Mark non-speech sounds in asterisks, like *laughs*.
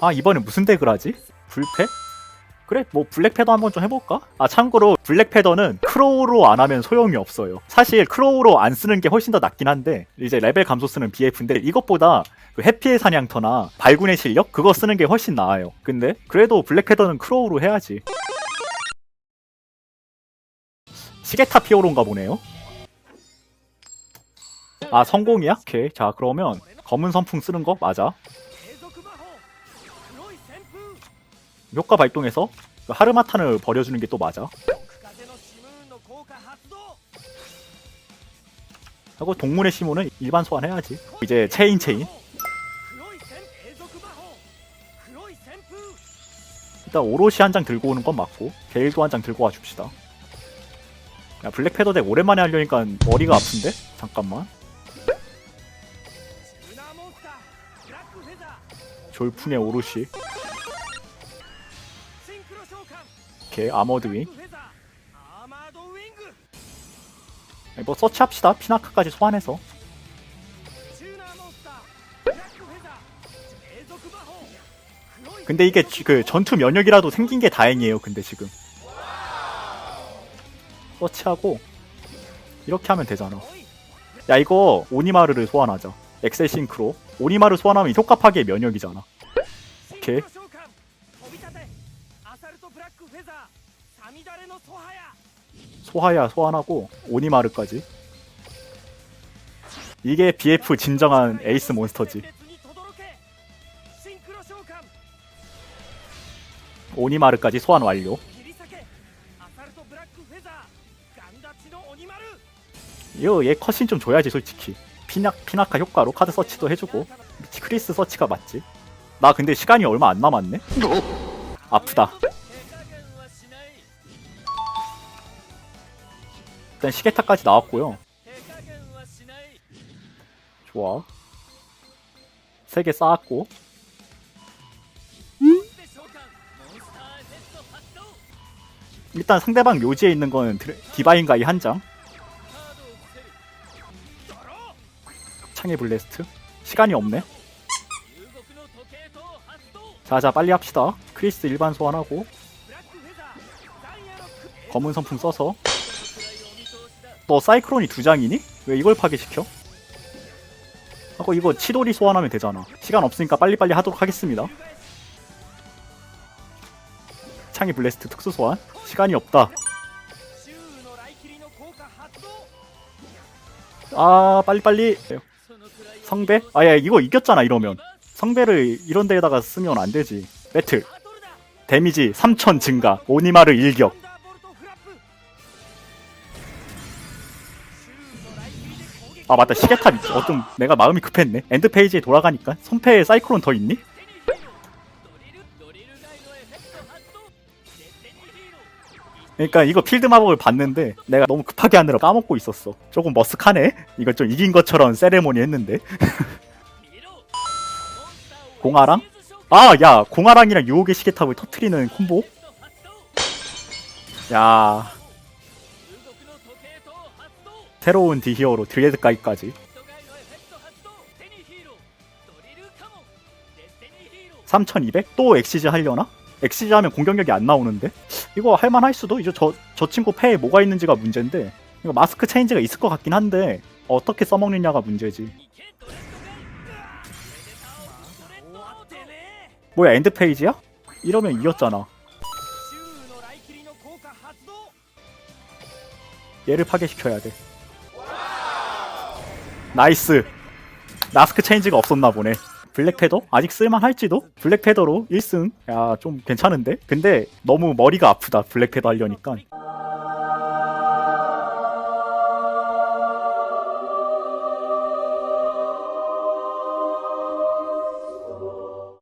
아 이번에 무슨 덱을 하지? 불패? 그래 뭐 블랙패더 한번 좀 해볼까? 아 참고로 블랙패더는 크로우로 안 하면 소용이 없어요 사실 크로우로 안 쓰는 게 훨씬 더 낫긴 한데 이제 레벨 감소 쓰는 BF인데 이것보다 그 해피의 사냥터나 발군의 실력 그거 쓰는 게 훨씬 나아요 근데 그래도 블랙패더는 크로우로 해야지 시게타 피오로인가 보네요 아 성공이야? 오케이 자 그러면 검은 선풍 쓰는 거 맞아 효과 발동해서 그 하르마탄을 버려주는 게 또 맞아. 하고 동물의 시모는 일반 소환해야지. 이제 체인 체인. 일단 오롯이 한 장 들고 오는 건 맞고 게일도 한 장 들고 와 줍시다. 야 블랙 패더 덱 오랜만에 하려니까 머리가 아픈데? 잠깐만. 졸풍의 오롯이. 오케이 아머드 윙. 네, 뭐 서치합시다. 피나카까지 소환해서. 근데 이게 그 전투 면역이라도 생긴 게 다행이에요. 근데 지금. 서치하고 이렇게 하면 되잖아. 야 이거 오니마르를 소환하자. 엑셀 싱크로. 오니마르 소환하면 효과파괴 면역이잖아. 오케이. 소하야. 소환하고 오니마르까지. 이게 BF 진정한 에이스 몬스터지. 오니마르까지 소환 완료. 이거 얘 컷신 좀 줘야지 솔직히. 피나, 피나카 효과로 카드 서치도 해주고. 미치 크리스 서치가 맞지? 나 근데 시간이 얼마 안 남았네? 아프다. 일단 시계타까지 나왔고요. 좋아. 세 개 쌓았고. 일단 상대방 묘지에 있는 건 디바인 가이 한 장. 창의 블레스트. 시간이 없네. 자자 빨리 합시다. 크리스 일반 소환하고 검은 선풍 써서 너 사이클론이 두 장이니? 왜 이걸 파괴시켜? 하고 이거 치돌이 소환하면 되잖아. 시간 없으니까 빨리빨리 하도록 하겠습니다. 창의 블래스트 특수 소환. 시간이 없다. 아 빨리빨리. 성배? 아야 이거 이겼잖아 이러면. 성배를 이런 데에다가 쓰면 안되지. 배틀. 데미지 3000 증가. 오니마르 일격. 아 맞다. 시계탑 있지. 어쩜 내가 마음이 급했네. 엔드 페이지에 돌아가니까 선패의 사이클론 더 있니? 그니까 이거 필드 마법을 봤는데 내가 너무 급하게 하느라 까먹고 있었어. 조금 머쓱하네? 이거 좀 이긴 것처럼 세레모니 했는데. *laughs* 공아랑? 아 야. 공아랑이랑 유혹의 시계탑을 터트리는 콤보? 야. 새로운 디히어로 드레드까이까지 3200? 또 엑시즈 하려나? 엑시즈 하면 공격력이 안 나오는데? 이거 할만할 수도? 이제 저, 저 친구 패에 뭐가 있는지가 문제인데 이거 마스크 체인지가 있을 것 같긴 한데 어떻게 써먹느냐가 문제지 뭐야 엔드 페이지야? 이러면 이겼잖아 얘를 파괴시켜야 돼 나이스 마스크 체인지가 없었나 보네 블랙패더? 아직 쓸만할지도? 블랙패더로 1승? 야 좀 괜찮은데? 근데 너무 머리가 아프다 블랙패더 하려니까